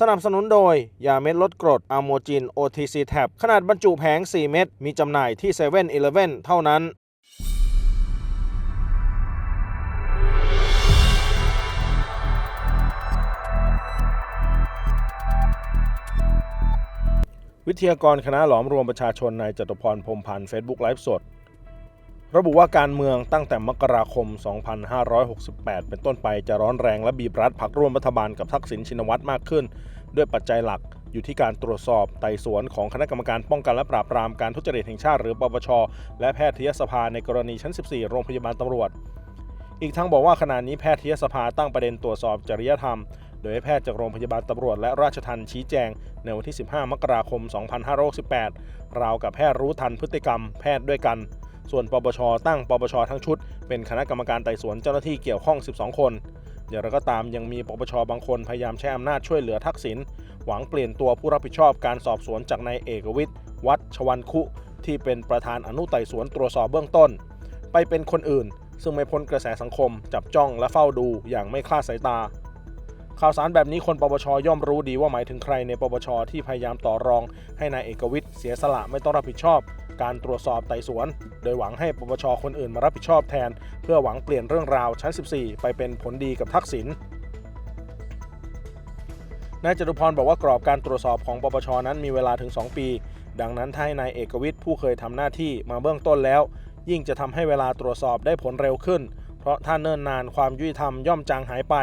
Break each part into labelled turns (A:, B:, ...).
A: สนับสนุนโดย ยาเม็ดลดกรดอะโมจิน OTC Tab ขนาดบรรจุแผง 4 เม็ด มีจำหน่ายที่7 e เ e ่ e อเท่านั้น วิทยากรคณะหลอมรวมประชาชนนายจตุพรพรมพันธ์เฟซบุ๊กไลฟ์สด ระบุว่าการเมืองตั้งแต่มกราคม 2568 เป็นต้นไปจะร้อนแรงและบีบรัดพักร่วมรัฐบาลกับทักษิณชินวัตรมากขึ้น ด้วยปัจจัยหลักอยู่ที่การตรวจสอบไต่สวนของคณะกรรมการป้องกันและปราบปรามการทุจริตแห่งชาติหรือปปช และแพทยสภาในกรณีชั้น 14 โรงพยาบาลตำรวจ อีกทั้งบอกว่าขณะนี้แพทยสภาตั้งประเด็นตรวจสอบจริยธรรม โดยให้แพทย์จากโรงพยาบาลตำรวจและราชทัณฑ์ชี้แจง ในวันที่ 15 มกราคม 2568 ราวกับแพทย์รู้ทันพฤติกรรม แพทย์ด้วยกัน ส่วนปปชตั้งปปชทั้งชุด เป็นคณะกรรมการไต่สวนเจ้าหน้าที่เกี่ยวข้อง 12 คนอย่างไรก็ตามยังมีปปชบางคนพยายามใช้อำนาจช่วยเหลือทักษิณหวังเปลี่ยนตัวผู้รับผิดชอบการสอบสวนจากนายเอกวิทย์วัดชวันคุ ที่เป็นประธานอนุไต่สวนตรวจสอบเบื้องต้น ไปเป็นคนอื่น ซึ่งไม่พ้นกระแสสังคม จับจ้องและเฝ้าดูอย่างไม่คลาดสายตา ข่าวสารแบบนี้คนปปชย่อมรู้ดีว่าหมายถึงใครในปปชที่พยายามต่อรอง ให้นายเอกวิทย์เสียสละไม่ต้องรับผิดชอบ การตรวจสอบไต่สวน โดยหวังให้ปปชคนอื่นมารับผิดชอบแทน เพื่อหวังเปลี่ยนเรื่องราวชั้น 14 ไปเป็นผลดีกับทักษิณนายจตุพรบอกว่ากรอบการตรวจสอบของปปชนั้นมีเวลาถึง 2 ปี ดังนั้นถ้าให้นายเอกวิทย์ผู้เคยทำหน้าที่มาเบื้องต้นแล้ว ยิ่งจะทำให้เวลาตรวจสอบได้ผลเร็วขึ้น เพราะถ้าเนิ่นนานความยุติธรรมย่อมจางหายไป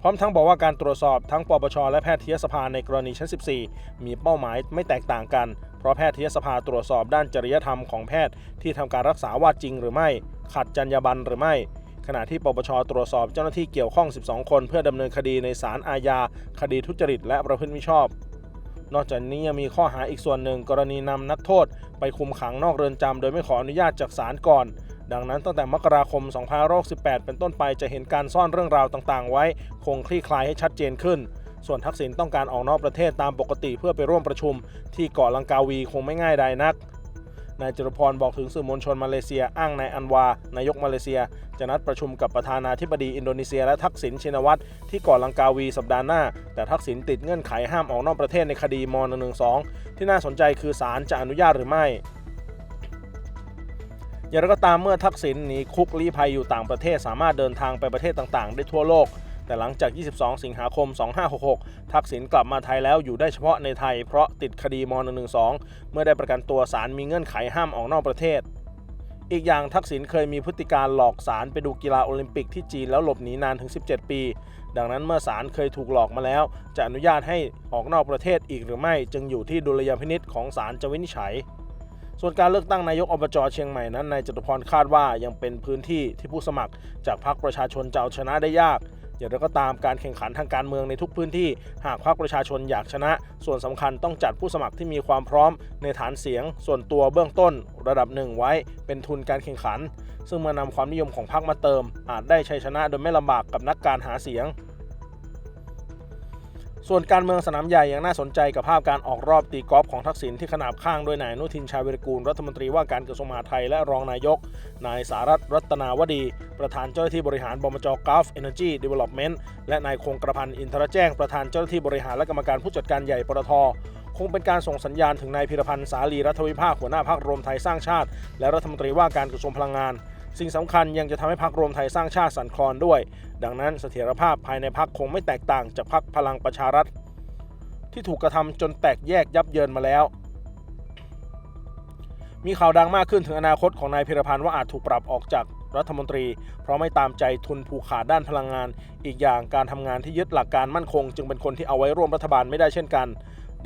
A: พร้อมทั้งบอกว่าการตรวจสอบทั้งปปชและแพทยสภาในกรณีชั้น 14 มีเป้าหมายไม่แตกต่างกัน เพราะแพทยสภาตรวจสอบด้านจริยธรรมของแพทย์ที่ทำการรักษาว่าจริงหรือไม่ ขัดจรรยาบรรณหรือไม่ ขณะที่ปปชตรวจสอบเจ้าหน้าที่เกี่ยวข้อง 12 คน เพื่อดำเนินคดีในศาลอาญาคดีทุจริต และประพฤติมิชอบ นอกจากนี้ยังมีข้อหาอีกส่วนหนึ่งกรณีนำนักโทษ ไปคุมขังนอกเรือนจำโดยไม่ขออนุญาตจากศาลก่อนดังนั้นตั้งแต่มกราคม 2568เป็นต้นไปจะเห็นการซ่อนเรื่องราวต่างๆ ไว้ คงคลี่คลายให้ชัดเจนขึ้น ส่วนทักษิณต้องการออกนอกประเทศตามปกติเพื่อไปร่วมประชุม ที่เกาะลังกาวีคงไม่ง่ายใดนักนายจตุพรบอกถึงสื่อมวลชนมาเลเซียอ้างนายอันวานายกมาเลเซีย จะนัดประชุมกับประธานาธิบดีอินโดนีเซียและทักษิณชินวัตรที่เกาะลังกาวีสัปดาห์หน้า แต่ทักษิณติดเงื่อนไขห้ามออกนอกประเทศในคดีม .112 ที่น่าสนใจคือศาลจะอนุญาตหรือไม่อย่างไรก็ตามเมื่อทักษิณหนีคุกลี้ภัยอยู่ต่างประเทศสามารถเดินทางไปประเทศต่างๆ ได้ทั่วโลก แต่หลังจาก 22 สิงหาคม 2566 ทักษิณกลับมาไทยแล้วอยู่ได้เฉพาะในไทย เพราะติดคดีม .112 เมื่อได้ประกันตัวศาลมีเงื่อนไขห้ามออกนอกประเทศ อีกอย่างทักษิณเคยมีพฤติการหลอกศาลไปดูกีฬาโอลิมปิกที่จีนแล้วหลบหนีนานถึง 17 ปี ดังนั้นเมื่อศาลเคยถูกหลอกมาแล้ว จะอนุญาตให้ออกนอกประเทศอีกหรือไม่ จึงอยู่ที่ดุลยพินิษของศาลจะวินิจฉัยส่วนการเลือกตั้งนายกอบจเชียงใหม่นั้นนายจตุพรคาดว่ายังเป็นพื้นที่ที่ผู้สมัครจากพรรคประชาชนจะเอาชนะได้ยาก อย่างไรก็ตามการแข่งขันทางการเมืองในทุกพื้นที่ หากพรรคประชาชนอยากชนะ ส่วนสำคัญต้องจัดผู้สมัครที่มีความพร้อมในฐานเสียง ส่วนตัวเบื้องต้น ระดับหนึ่งไว้เป็นทุนการแข่งขัน ซึ่งเมื่อนำความนิยมของพรรคมาเติม อาจได้ชัยชนะโดยไม่ลำบากกับนักการหาเสียง ส่วนการเมืองสนามใหญ่ยังน่าสนใจกับภาพการออกรอบตีกอล์ฟของทักษิณที่ขนาบข้างโดยนายนุทินชาญวิรกูลรัฐมนตรีว่าการกระทรวงมหาดไทยและรองนายก นายสารัตน์รัตนาวดี ประธานเจ้าหน้าที่บริหารบมจก Gulf Energy Development และนายคงกระพันธ์อินทรแจ้งประธานเจ้าหน้าที่บริหารและกรรมการผู้จัดการใหญ่ปตทคงเป็นการส่งสัญญาณถึงนายพิรพันธ์สาลีรัฐวิภาคหัวหน้าพรรครวมไทยสร้างชาติ และรัฐมนตรีว่าการกระทรวงพลังงาน สิ่งสำคัญยังจะทำให้พรรครวมไทยสร้างชาติสั่นคลอนด้วย ดังนั้นเสถียรภาพภายในพรรคคงไม่แตกต่างจากพรรคพลังประชารัฐ ที่ถูกกระทำจนแตกแยกยับเยินมาแล้ว มีข่าวดังมากขึ้นถึงอนาคตของนายพิรพันธ์ว่าอาจถูกปรับออกจากรัฐมนตรี เพราะไม่ตามใจทุนผูกขาดด้านพลังงาน อีกอย่างการทำงานที่ยึดหลักการมั่นคง จึงเป็นคนที่เอาไว้ร่วมรัฐบาลไม่ได้เช่นกัน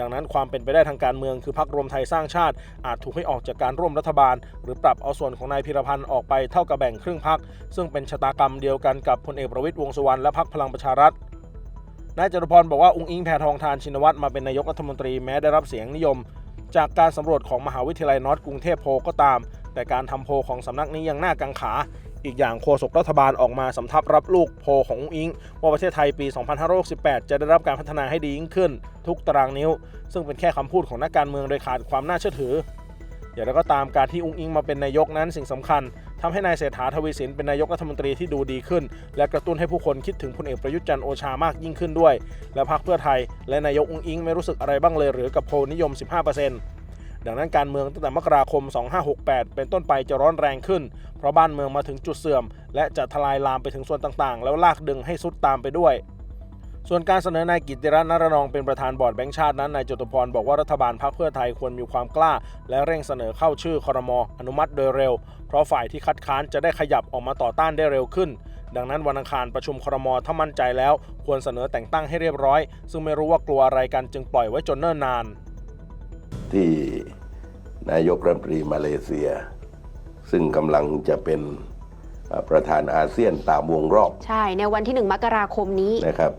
A: ดังนั้นความเป็นไปได้ทางการเมืองคือพรรครวมไทยสร้างชาติ อาจถูกให้ออกจากการร่วมรัฐบาล หรือปรับเอาส่วนของนายพิรพันธ์ออกไปเท่ากับแบ่งครึ่งพรรคซึ่งเป็นชะตากรรมเดียวกันกับพลเอกประวิตยวงสุวรรณและพรรคพลังประชารัฐนายจตุพรบอกว่าองค์อิงแพทองทานชินวัตรมาเป็นนายกรัฐมนตรีแม้ได้รับเสียงนิยม จากการสำรวจของมหาวิทยาลัยนอร์ทกรุงเทพโพก็ตาม แต่การทำโพของสำนักนี้ยังน่ากังขา อีกอย่างโฆษกรัฐบาลออกมาสำทับรับลูกโพของอิงว่าประเทศไทยปี 2568 จะได้รับการพัฒนาให้ดียิ่งขึ้น ทุกตารางนิ้ว ซึ่งเป็นแค่คำพูดของนักการเมืองโดยขาดความน่าเชื่อถือ อย่างไรก็ตามการที่อุ้งอิงมาเป็นนายกนั้นสิ่งสำคัญททำให้นายเศรษฐาทวีสินเป็นนายกรัฐมนตรีที่ดูดีขึ้น และกระตุ้นให้ผู้คนคิดถึงพลเอกประยุทธ์จันทร์โอชามากยิ่งขึ้นด้วย และพรรคเพื่อไทย และนายกอุ้งอิงไม่รู้สึกอะไรบ้างเลยหรือกับโพนิยม 15% ดังนั้นการเมืองตั้งแต่มกราคม 2568 เป็นต้นไปจะร้อนแรงขึ้น เพราะบ้านเมืองมาถึงจุดเสื่อม และจะทลายลามไปถึงส่วนต่างๆ แล้วลากดึงให้สุดตามไปด้วย ส่วนการเสนอนายกิติรัตน์นรนองเป็นประธานบอร์ดแบงก์ชาตินั้นนายจตุพรบอกว่ารัฐบาลพรรคเพื่อไทยควรมีความกล้า และเร่งเสนอเข้าชื่อครมอนุมัติโดยเร็ว เพราะฝ่ายที่คัดค้านจะได้ขยับออกมาต่อต้านได้เร็วขึ้นดังนั้นวันอังคารประชุมครมถ้ามั่นใจแล้ว ควรเสนอแต่งตั้งให้เรียบร้อย ซึ่งไม่รู้ว่ากลัวอะไรกันจึงปล่อยไว้จนเนิ่นนาน
B: ที่นายกรัฐมนตรีมาเลเซีย ซึ่งกำลังจะเป็นเอ่อประธานอาเซียนตามวงรอบ
C: ใช่ในวันที่1มกราคมนี้
B: นะครับ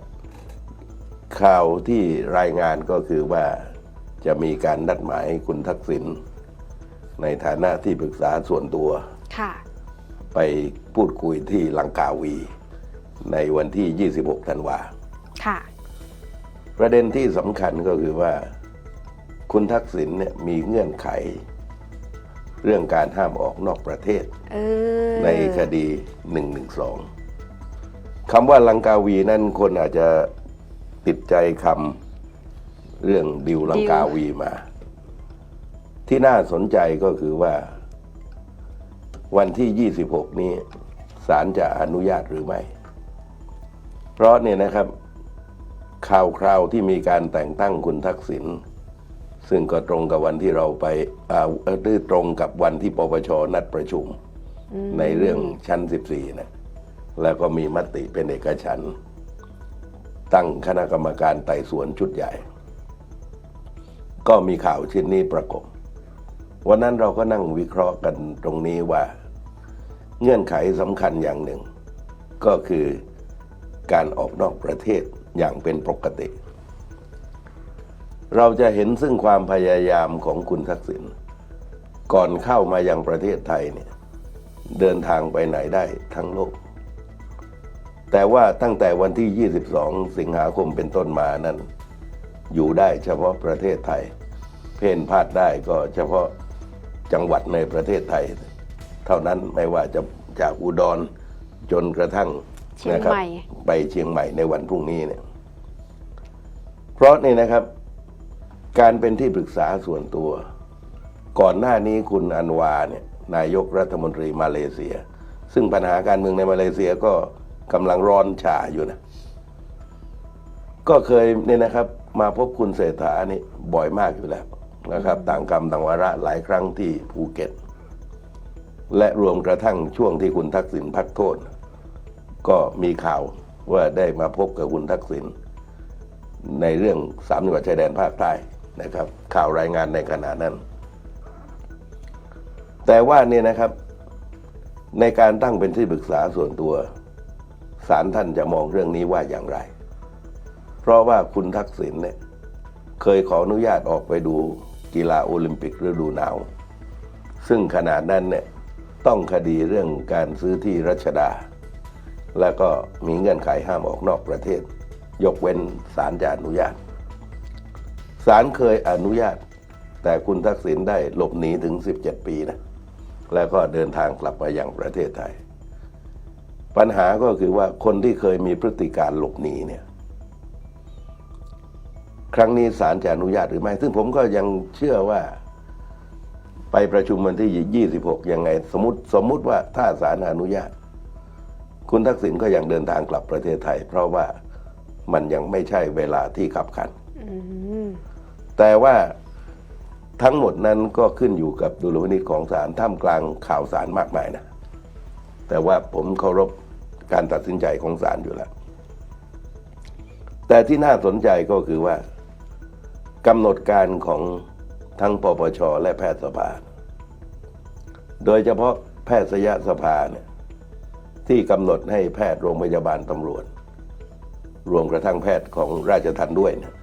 B: ข่าวที่รายงานก็คือว่าจะมีการนัดหมายให้คุณทักษิณในฐานะที่ปรึกษาส่วนตัว
C: ค่ะ
B: ไปพูดคุยที่ลังกาวี ในวันที่ 26 ธันวา
C: ค่ะ
B: ประเด็นที่สำคัญก็คือว่า คุณทักษิณเนี่ยมีเงื่อนไข เรื่องการห้ามออกนอกประเทศ
C: เออ
B: ในคดี112คำว่าลังกาวีนั่นคนอาจจะติดใจคำเรื่องดิวลังกาวีมา ที่น่าสนใจก็คือว่า วันที่ 26 นี้ศาลจะอนุญาตหรือไม่ เพราะเนี่ยนะครับข่าวคราวที่มีการแต่งตั้งคุณทักษิณ ซึ่งก็ตรงกับวันที่เราไปอ่าเอ่อหรือตรงกับวันที่ปปชนัดประชุม ในเรื่องชั้น 14นะแล้วก็มีมติเป็นเอกฉันท์ตั้งคณะกรรมการไต่สวนชุดใหญ่ ก็มีข่าวชิ้นนี้ประกบวันนั้นเราก็นั่งวิเคราะห์กันตรงนี้ว่า เงื่อนไขสำคัญอย่างหนึ่ง ก็คือการออกนอกประเทศอย่างเป็นปกติ เราจะเห็นซึ่งความพยายามของคุณทักษิณก่อนเข้ามายังประเทศไทยเนี่ยเดินทางไปไหนได้ทั้งโลก แต่ว่าตั้งแต่วันที่ 22 สิงหาคมเป็นต้นมานั้น อยู่ได้เฉพาะประเทศไทย เพ่นพลาดได้ก็เฉพาะจังหวัดในประเทศไทย เท่านั้นไม่ว่าจะจากอุดรจนกระทั่ง
C: เชียง
B: นะครับ
C: ใหม่
B: ไปเชียงใหม่ในวันพรุ่งนี้เนี่ย เพราะนี่นะครับ การเป็นที่ปรึกษาส่วนตัว ก่อนหน้านี้คุณอันวาเนี่ยนายกรัฐมนตรีมาเลเซีย ซึ่งปัญหาการเมืองในมาเลเซียก็กำลังร้อนฉ่าอยู่นะ ก็เคยเนี่ยนะครับมาพบคุณเศรษฐานี่บ่อยมากอยู่แล้วนะครับ ต่างกรรมต่างวาระหลายครั้งที่ภูเก็ต และรวมกระทั่งช่วงที่คุณทักษิณพักโทษ ก็มีข่าวว่าได้มาพบกับคุณทักษิณในเรื่องสามจังหวัดชายแดนภาคใต้ นะครับข่าวรายงานในขณะนั้น แต่ว่าเนี่ยนะครับ ในการตั้งเป็นที่ปรึกษาส่วนตัวศาลท่านจะมองเรื่องนี้ว่าอย่างไร เพราะว่าคุณทักษิณเนี่ยเคยขออนุญาตออกไปดูกีฬาโอลิมปิกฤดูหนาว ซึ่งขนาดนั้นเนี่ยต้องคดีเรื่องการซื้อที่รัชดา แล้วก็มีเงื่อนไขห้ามออกนอกประเทศ ยกเว้นศาลจะอนุญาต ศาลเคยอนุญาต แต่คุณทักษิณได้หลบหนีถึง 17 ปีนะ แล้วก็เดินทางกลับมาอยังประเทศไทย ปัญหาก็คือว่าคนที่เคยมีพฤติการหลบหนีเนี่ย ครั้งนี้ศาลจะอนุญาตหรือไม่ ซึ่งผมก็ยังเชื่อว่าไปประชุมวันที่ 26 ยังไง สมมติสมมติว่าถ้าศาลอนุญาต คุณทักษิณก็ยังเดินทางกลับประเทศไทย เพราะว่ามันยังไม่ใช่เวลาที่ขับขัน
C: อืม
B: แต่ว่าทั้งหมดนั้นก็ขึ้นอยู่กับดุลพินิจของศาลท่ามกลางข่าวสารมากมายนะ แต่ว่าผมเคารพการตัดสินใจของศาลอยู่แล้ว แต่ที่น่าสนใจก็คือว่ากำหนดการของทั้งปปช และแพทยสภา โดยเฉพาะแพทยสภาเนี่ยที่กำหนดให้แพทย์โรงพยาบาลตำรวจ รวมกระทั่งแพทย์ของราชทัณฑ์ด้วยเนี่ย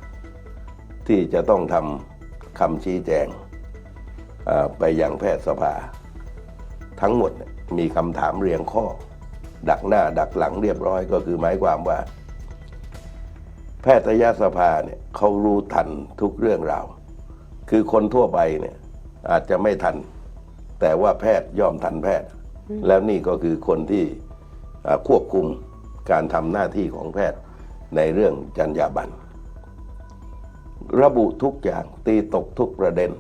B: ที่จะต้องทำคำชี้แจงอ่าไปยังแพทยสภา ทั้งหมดเนี่ยมีคำถามเรียงข้อ ดักหน้าดักหลังเรียบร้อยก็คือหมายความว่า แพทยสภาเนี่ยเขารู้ทันทุกเรื่องราว คือคนทั่วไปเนี่ยอาจจะไม่ทัน แต่ว่าแพทย์ย่อมทันแพทย์ แล้วนี่ก็คือคนที่อ่าควบคุมการทำหน้าที่ของแพทย์ในเรื่องจรรยาบรรณ ระบุทุกอย่างตีตกทุกประเด็น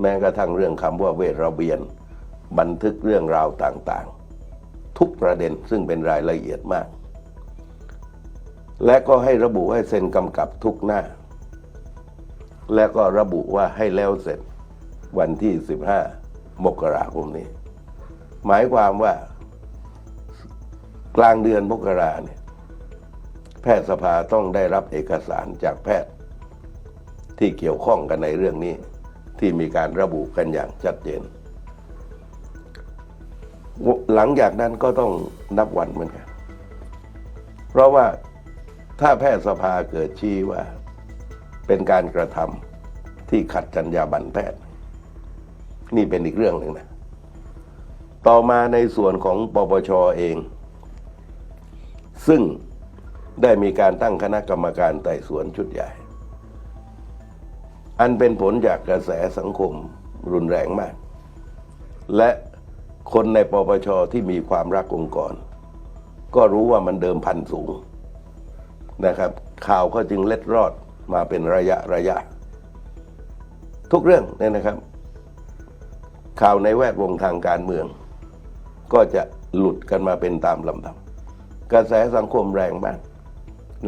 B: แม้กระทั่งเรื่องคำว่าเวทระเบียน บันทึกเรื่องราวต่างๆ ทุกประเด็นซึ่งเป็นรายละเอียดมาก และก็ให้ระบุให้เซ็นกำกับทุกหน้า และก็ระบุว่าให้แล้วเสร็จวันที่ 15 มกราคมนี้ หมายความว่ากลางเดือนมกราเนี่ยแพทยสภาต้องได้รับเอกสารจากแพทย์ ที่เกี่ยวข้องกันในเรื่องนี้ ที่มีการระบุกันอย่างชัดเจน หลังจากนั้นก็ต้องนับวันเหมือนกัน เพราะว่าถ้าแพทยสภาเกิดชี้ว่า เป็นการกระทำที่ขัดจรรยาบรรณแพทย์ นี่เป็นอีกเรื่องหนึ่งนะ ต่อมาในส่วนของปปชเอง ซึ่งได้มีการตั้งคณะกรรมการไต่สวนชุดใหญ่ อันเป็นผลจากกระแสสังคมรุนแรงมาก และคนในปปชที่มีความรักองค์กร ก็รู้ว่ามันเดิมพันสูงนะครับ ข่าวก็จึงเล็ดรอดมาเป็นระยะระยะ ทุกเรื่องเนี่ยนะครับ ข่าวในแวดวงทางการเมือง ก็จะหลุดกันมาเป็นตามลำดับกระแสสังคมแรงมาก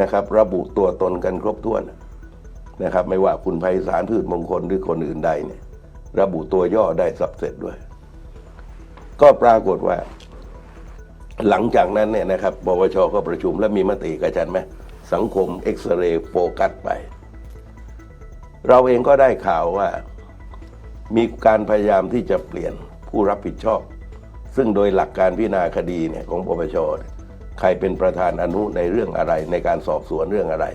B: นะครับ ระบุตัวตนกันครบถ้วน นะครับ ไม่ว่าคุณไพศาลพืชมงคลหรือคนอื่นใดเนี่ย ระบุตัวย่อได้สับเสร็จด้วย ก็ปรากฏว่า หลังจากนั้นเนี่ยนะครับปปชก็ประชุมและมีมติกันจันไหมสังคมเอ็กซเรย์โฟกัสไป เราเองก็ได้ข่าวว่า มีการพยายามที่จะเปลี่ยนผู้รับผิดชอบ ซึ่งโดยหลักการพิจารณาคดีเนี่ยของปปชใครเป็นประธานอนุในเรื่องอะไรในการสอบสวนเรื่องอะไร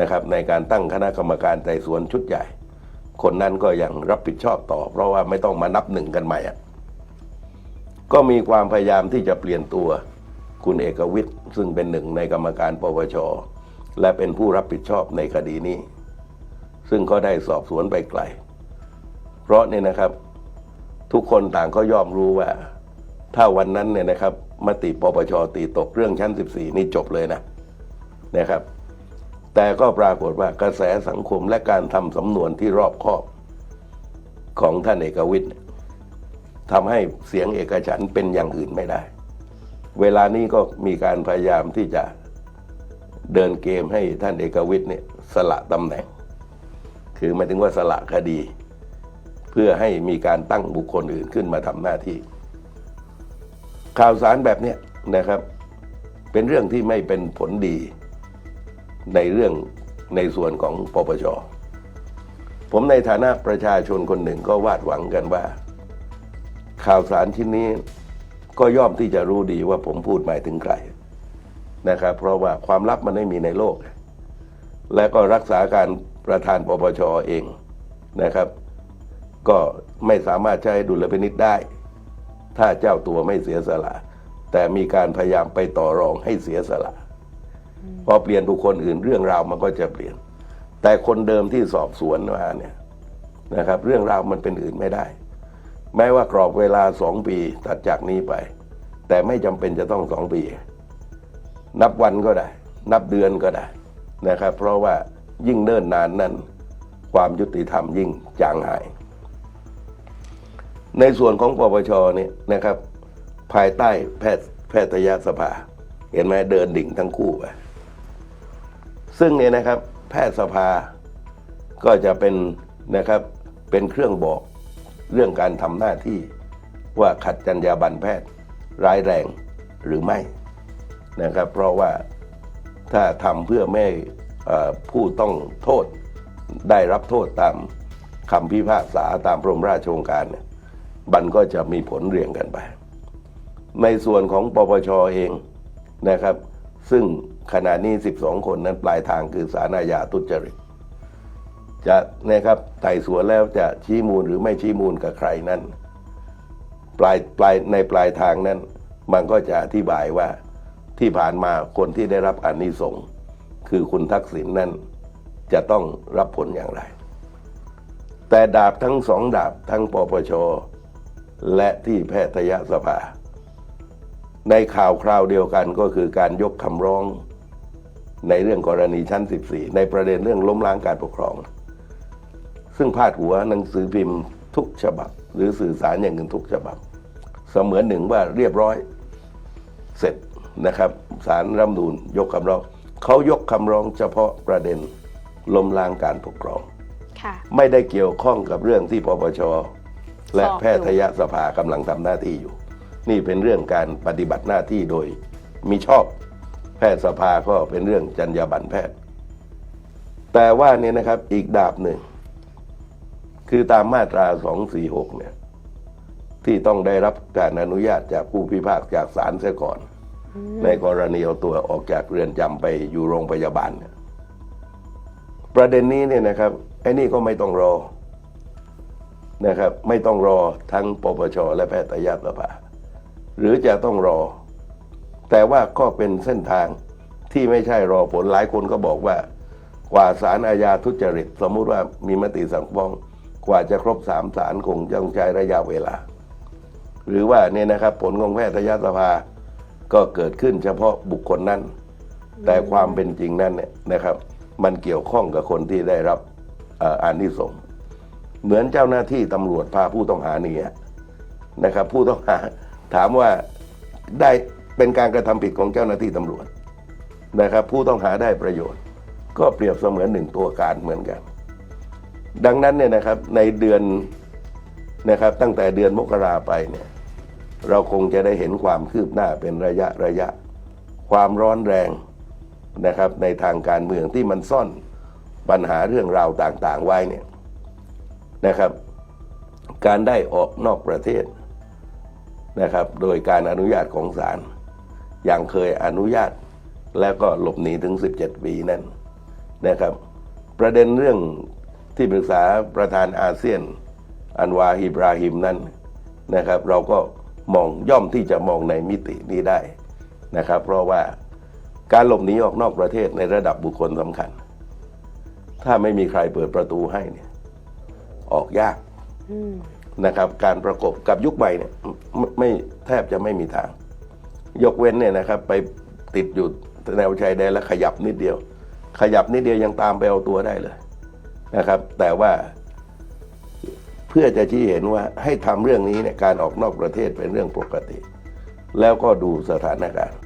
B: นะครับในการตั้งคณะกรรมการไต่สวนชุดใหญ่ คนนั้นก็ยังรับผิดชอบต่อ เพราะว่าไม่ต้องมานับหนึ่งกันใหม่ก็มีความพยายามที่จะเปลี่ยนตัวคุณเอกวิทย์ ซึ่งเป็นหนึ่งในกรรมการปปชและเป็นผู้รับผิดชอบในคดีนี้ ซึ่งก็ได้สอบสวนไปไกล เพราะเนี่ยนะครับ ทุกคนต่างก็ย่อมรู้ว่า ถ้าวันนั้นเนี่ยนะครับ มติปปชตีตกเรื่องชั้น 14 นี่จบเลยนะนะครับ แต่ก็ปรากฏว่ากระแสสังคมและการทำสำนวนที่รอบคอบของท่านเอกวิทย์ทำให้เสียงเอกฉันเป็นอย่างอื่นไม่ได้ เวลานี้ก็มีการพยายามที่จะเดินเกมให้ท่านเอกวิทย์เนี่ยสละตำแหน่ง คือหมายถึงว่าสละคดี เพื่อให้มีการตั้งบุคคลอื่นขึ้นมาทำหน้าที่ ข่าวสารแบบนี้นะครับ เป็นเรื่องที่ไม่เป็นผลดี ในเรื่องในส่วนของปปช ผมในฐานะประชาชนคนหนึ่งก็วาดหวังกันว่า ข่าวสารชิ้นนี้ก็ย่อมที่จะรู้ดีว่าผมพูดหมายถึงใครนะครับ เพราะว่าความลับมันไม่มีในโลก และก็รักษาการประธานปปชเองนะครับ ก็ไม่สามารถใช้ดุลพินิษได้ ถ้าเจ้าตัวไม่เสียสละ แต่มีการพยายามไปต่อรองให้เสียสละ พอเปลี่ยนบุคคลอื่นเรื่องราวมันก็จะเปลี่ยน แต่คนเดิมที่สอบสวนมาเนี่ยนะครับ เรื่องราวมันเป็นอื่นไม่ได้ แม้ว่ากรอบเวลาสองปีตัดจากนี้ไป แต่ไม่จำเป็นจะต้องสองปี นับวันก็ได้ นับเดือนก็ได้นะครับ เพราะว่ายิ่งเนิ่นนานนั้น ความยุติธรรมยิ่งจางหาย ในส่วนของปปชเนี่ยนะครับ ภายใต้แพทย์แพทยสภา เห็นไหมเดินดิ่งทั้งคู่ไป ซึ่งเนี่ยนะครับแพทยสภาก็จะเป็นนะครับเป็นเครื่องบอกเรื่องการทำหน้าที่ว่าขัดจรรยาบรรณแพทย์ร้ายแรงหรือไม่นะครับ เพราะว่าถ้าทำเพื่อไม่ผู้ต้องโทษได้รับโทษตามคำพิพากษาตามพระบรมราชโองการเนี่ยมันก็จะมีผลเรียงกันไป ในส่วนของปปชเองนะครับ ซึ่ง ขณะนี้ 12 คนนั้นปลายทางคือสารอาญาทุจริต จะนะครับไต่สวนแล้วจะชี้มูลหรือไม่ชี้มูลกับใครนั้นปลายปลายในปลายทางนั้น มันก็จะอธิบายว่าที่ผ่านมาคนที่ได้รับอานิสงส์คือคุณทักษิณนั้นจะต้องรับผลอย่างไร แต่ดาบทั้งสองดาบทั้งปปช และที่แพทยสภา ในข่าวคราวเดียวกันก็คือการยกคำร้อง ในเรื่องกรณีชั้น 14 ในประเด็นเรื่องล้มล้างการปกครอง ซึ่งพาดหัวหนังสือพิมพ์ทุกฉบับ หรือสื่อสารอย่างอื่นทุกฉบับ เสมือนหนึ่งว่าเรียบร้อยเสร็จนะครับสารรัฐธรรมนูญยกคำร้องเขายกคำร้องเฉพาะประเด็นล้มล้างการปกครอง
C: ค่ะ
B: ไม่ได้เกี่ยวข้องกับเรื่องที่ปปชและ
C: สอบอยู่
B: แพทยสภากำลังทำหน้าที่อยู่ นี่เป็นเรื่องการปฏิบัติหน้าที่โดยมีชอบ แพทยสภาก็เป็นเรื่องจรรยาบรรณแพทย์ แต่ว่าเนี่ยนะครับอีกดาบหนึ่ง คือตามมาตรา 246 เนี่ย ที่ต้องได้รับการอนุญาตจากผู้พิพากษาจากศาลเสียก่อน ในกรณีเอาตัวออกจากเรือนจำไปอยู่โรงพยาบาลเนี่ยประเด็นนี้เนี่ยนะครับไอ้นี่ก็ไม่ต้องรอนะครับ ไม่ต้องรอทั้งปปชและแพทยสภาหรือจะต้องรอ แต่ว่าก็เป็นเส้นทางที่ไม่ใช่รอผลหลายคนก็บอกว่า กว่าศาลอาญาทุจริต สมมุติว่ามีมติสั่งฟ้อง กว่าจะครบสามศาลคงต้องใช้ระยะเวลา หรือว่าเนี่ยนะครับผลของแพทยสภาก็เกิดขึ้นเฉพาะบุคคลนั้น แต่ความเป็นจริงนั้นเนี่ยนะครับ มันเกี่ยวข้องกับคนที่ได้รับอานิสงส์เหมือนเจ้าหน้าที่ตำรวจพาผู้ต้องหาหนีอะนะครับ ผู้ต้องหาถามว่าได้ เป็นการกระทำผิดของเจ้าหน้าที่ตำรวจนะครับ ผู้ต้องหาได้ประโยชน์ ก็เปรียบเสมือนหนึ่งตัวการเหมือนกัน ดังนั้นเนี่ยนะครับในเดือนนะครับตั้งแต่เดือนมกราไปเนี่ยเราคงจะได้เห็นความคืบหน้าเป็นระยะระยะ ความร้อนแรงนะครับในทางการเมืองที่มันซ่อนปัญหาเรื่องราวต่างๆไว้เนี่ยนะครับ การได้ออกนอกประเทศนะครับ โดยการอนุญาตของศาล อย่างเคยอนุญาต แล้วก็หลบหนีถึง 17 ปีนั่นนะครับ ประเด็นเรื่องที่ปรึกษาประธานอาเซียน อันวาฮิบราฮิมนั้นนะครับ เราก็มองย่อมที่จะมองในมิตินี้ได้นะครับ เพราะว่าการหลบหนีออกนอกประเทศในระดับบุคคลสำคัญ ถ้าไม่มีใครเปิดประตูให้เนี่ย ออกยาก
C: อืม
B: นะครับ การประกบกับยุคใหม่เนี่ยไม่ไม่แทบจะไม่มีทาง ยกเว้นเนี่ยนะครับไปติดอยู่แนวชายแดนแล้วขยับนิดเดียว ขยับนิดเดียวยังตามไปเอาตัวได้เลยนะครับ แต่ว่าเพื่อจะชี้เห็นว่าให้ทำเรื่องนี้เนี่ยการออกนอกประเทศเป็นเรื่องปกติ แล้วก็ดูสถานการณ์